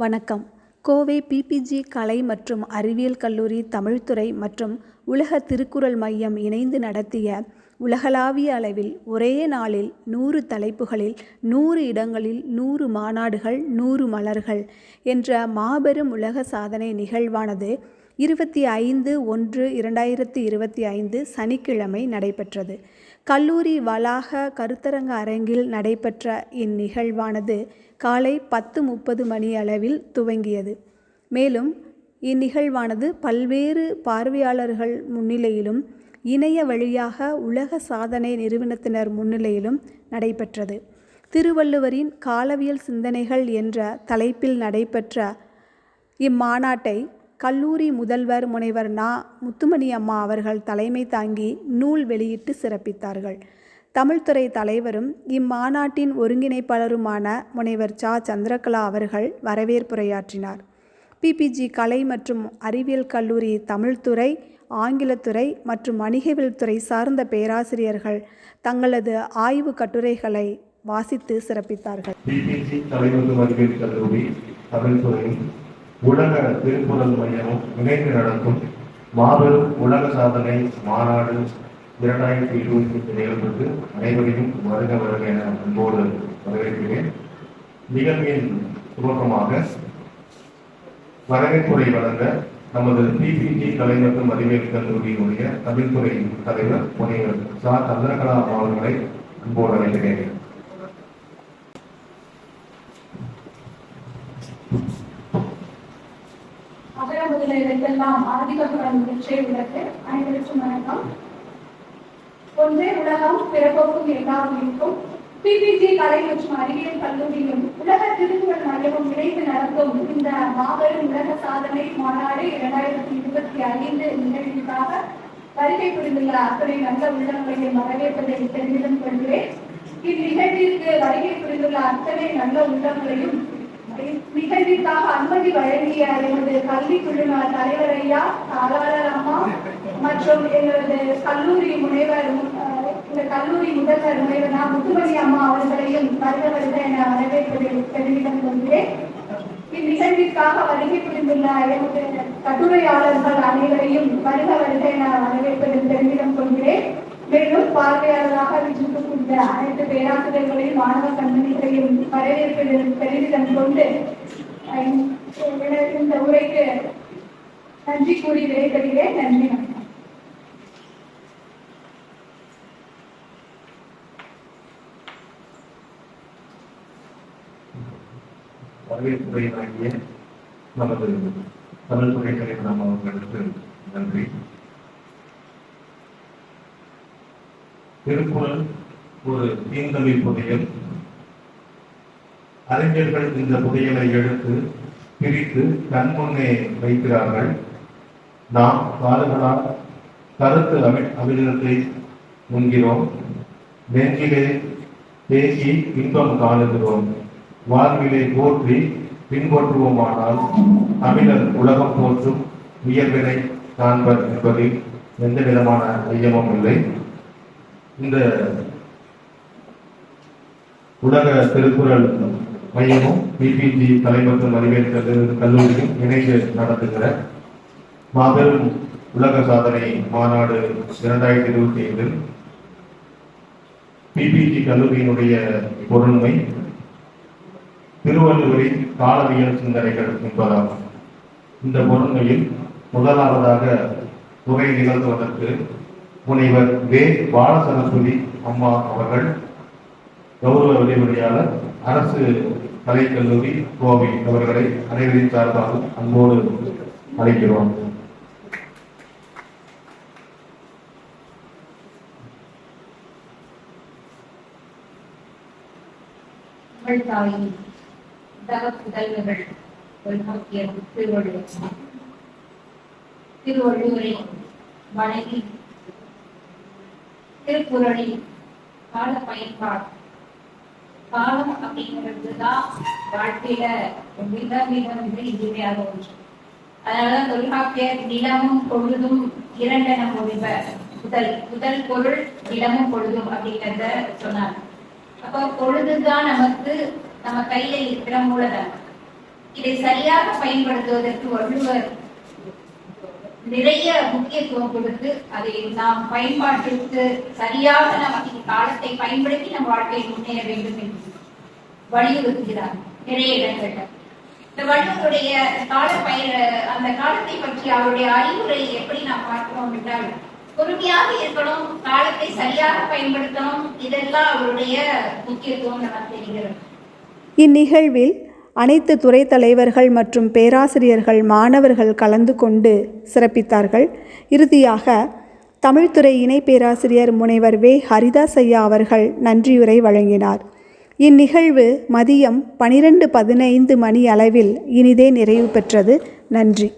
வணக்கம். கோவை பிபிஜி கலை மற்றும் அறிவியல் கல்லூரி தமிழ்துறை மற்றும் உலக திருக்குறள் மையம் இணைந்து நடத்திய உலகளாவிய அளவில் ஒரே நாளில் நூறு தலைப்புகளில் நூறு இடங்களில் நூறு மாநாடுகள் நூறு மலர்கள் என்ற மாபெரும் உலக சாதனை நிகழ்வானது இருபத்தி ஐந்து ஒன்று இரண்டாயிரத்தி இருபத்தி ஐந்து சனிக்கிழமை நடைபெற்றது. கல்லூரி வளாக கருத்தரங்க அரங்கில் நடைபெற்ற இந்நிகழ்வானது காலை பத்து முப்பது மணி அளவில் துவங்கியது. மேலும் இந்நிகழ்வானது பல்வேறு பார்வையாளர்கள் முன்னிலையிலும் இணைய வழியாக உலக சாதனை நிறுவனத்தினர் முன்னிலையிலும் நடைபெற்றது. திருவள்ளுவரின் காலவியல் சிந்தனைகள் என்ற தலைப்பில் நடைபெற்ற இம்மாநாட்டை கல்லூரி முதல்வர் முனைவர் நா. முத்துமணி அம்மா அவர்கள் தலைமை தாங்கி நூல் வெளியிட்டு சிறப்பித்தார்கள். தமிழ்துறை தலைவரும் இம்மாநாட்டின் ஒருங்கிணைப்பாளருமான முனைவர் சா. சந்திரகலா அவர்கள் வரவேற்புரையாற்றினார். பிபிஜி கலை மற்றும் அறிவியல் கல்லூரி தமிழ்துறை ஆங்கிலத்துறை மற்றும் வணிகவியல் துறை சார்ந்த பேராசிரியர்கள் தங்களது ஆய்வு கட்டுரைகளை வாசித்து சிறப்பித்தார்கள். உலக திருப்புதல் மையமும் இணைந்து நடக்கும் மாபெரும் உலக சாதனை மாநாடு இரண்டாயிரத்தி இருபத்தி எட்டு நிகழ்வுக்கு அனைவரையும் வருக வருக என அன்போடு வரவேற்கிறேன். நிகழ்வின் துவக்கமாக வரவேற்புரை வழங்க நமது பிபிடி கலை மற்றும் அறிவியல் கல்லூரியினுடைய தமிழ்துறை தலைவர் முனைவர் சா. சந்திரகலா அவர்களை அன்போடு அழைக்கிறேன். எல்லாம் எழுத்தெல்லாம் ஆதிபகவன் வெற்றி விளக்கு அனைவருக்கும் வணக்கம். ஒன்றே உலகம் பிறப்போக்கும் எல்லா உயிர்க்கும் பிபிஜி கலை மற்றும் அறிவியல் கல்லூரியும் உலக திருக்குறள் மையமும் இணைந்து நடத்தும் இந்த மாபெரும் உலக சாதனை மாநாடு இரண்டாயிரத்தி இருபத்தி ஐந்து நிகழ்ச்சிக்காக வருகை புரிந்துள்ள அத்தனை நல்ல உள்ளங்களையும் வரவேற்பதை தெரிவித்துக் கொள்கிறேன். இந்நிகழ்ச்சிக்கு வருகை புரிந்துள்ள அத்தனை நல்ல உள்ளங்களையும் நிகழ்விற்காக அனுமதி வழங்கிய எமது கல்வி குழும தலைவர் ஐயா தாளாளர் அம்மா மற்றும் எங்களது கல்லூரி முனைவர் இந்த கல்லூரி முதல்வர் முனைவர் நா. முத்துமணி அம்மா அவர்களையும் வருக வருக என வரவேற்பதை தெரிவித்துக் கொள்கிறேன் இந்நிகழ்விற்காக வருகை புரிந்துள்ள எமது கட்டுரையாளர்கள் அனைவரையும் வருக வருக என வரவேற்பதில் தெரிவித்துக் கொள்கிறேன் மேலும் பார்வையாளராக இந்த அனைத்து பேராசிரியர்களையும் மாணவ கண்மணிகளையும் வரவேற்பில் பெருமிதம் கொண்டு இந்த உரைக்கு நன்றி கூறி விடைபெறுகிறேன். நன்றி வணக்கம். வரவேற்புரை வழங்கிய நமது தமிழ்துறை தலைவர் அவர்களுக்கு நன்றி. திருக்குறள் ஒரு தீந்தமிழ் புதையல். அறிஞர்கள் இந்த புதையலை எடுத்து பிரித்து கண்முன்னே வைக்கிறார்கள். நாம் காதுகளால் கருத்து அமி அமிர்தத்தை உண்கிறோம் நெஞ்சிலே பேசி இன்பம் காணுகிறோம். வாழ்விலே போற்றி பின்பற்றுவோமானால் தமிழர் உலகம் போற்றும் உயர்வினை காண்பர் என்பதில் எந்த விதமான ஐயமும் இல்லை. இந்த உலக திருக்குறள் மையமும் பிபிஜி தலைமற்றும் அறிவியல் கல்லூரியும் இணைந்து நடத்துகிற மாபெரும் உலக சாதனை மாநாடு இரண்டாயிரத்தி இருபத்தி ஐந்தில் பிபிஜி கல்லூரியினுடைய பொருண்மை திருவள்ளுவரின் காலவியல் சிந்தனைகள் என்பதாகும். இந்த பொருண்மையில் முதலாவதாக உரை நிகழ்த்துவதற்கு முனைவர் வே. பாலசரஸ்வதி அம்மா அவர்கள் கௌரவ விரிவுரையாளர் அரசு கலைக்கல்லூரி கோவை அவர்களை அனைவரின் சார்பாக அன்போடு அழைக்கிறோம். தமிழ் தவ புதல்வர்கள் தொல்காப்பியர் திருவள்ளுவர். திருவள்ளுவரை வணங்கி திருக்குறளின் கால பயன்பாடு காலம் அப்படிங்கிறது தான் வாழ்க்கையில மிக மிக மிக இனிமையாக ஒன்று. அதனால தொல்காப்பியர் நிலமும் பொழுதும் இரண்டென மொழிப முதல் முதல் பொருள் நிலமும் பொழுதும் அப்படிங்கிறத சொன்னாங்க அப்போ பொழுதுதான் நமக்கு நம்ம கையில இருக்கிற மூலதனம். இதை சரியாக பயன்படுத்துவதற்கு வள்ளுவர் நிறைய முக்கியத்துவம் கொடுத்து அதை நாம் பயன்பாட்டிற்கு சரியாக நமக்கு காலத்தை பயன்படுத்தி நம் வாழ்க்கையை முன்னேற வேண்டும் என்று வலியுறுத்துகிறார் நிறைய இடங்கள்ல. இந்த வள்ளுவருடைய கால பயிர அந்த காலத்தை பற்றி அவருடைய அறிவுரை எப்படி நாம் பார்க்கிறோம் என்றால் பொறுமையாக இருக்கணும் காலத்தை சரியாக பயன்படுத்தணும் இதெல்லாம் அவருடைய முக்கியத்துவம் நமக்கு தெரிகிறது. இந்நிகழ்வில் அனைத்து துறை தலைவர்கள் மற்றும் பேராசிரியர்கள் மாணவர்கள் கலந்து கொண்டு சிறப்பித்தார்கள். இறுதியாக தமிழ்துறை இணை பேராசிரியர் முனைவர் வே. ஹரிதாஸ் ஐயா அவர்கள் நன்றியுரை வழங்கினார். இந்நிகழ்வு மதியம் பனிரெண்டு பதினைந்து மணி அளவில் இனிதே நிறைவு பெற்றது. நன்றி.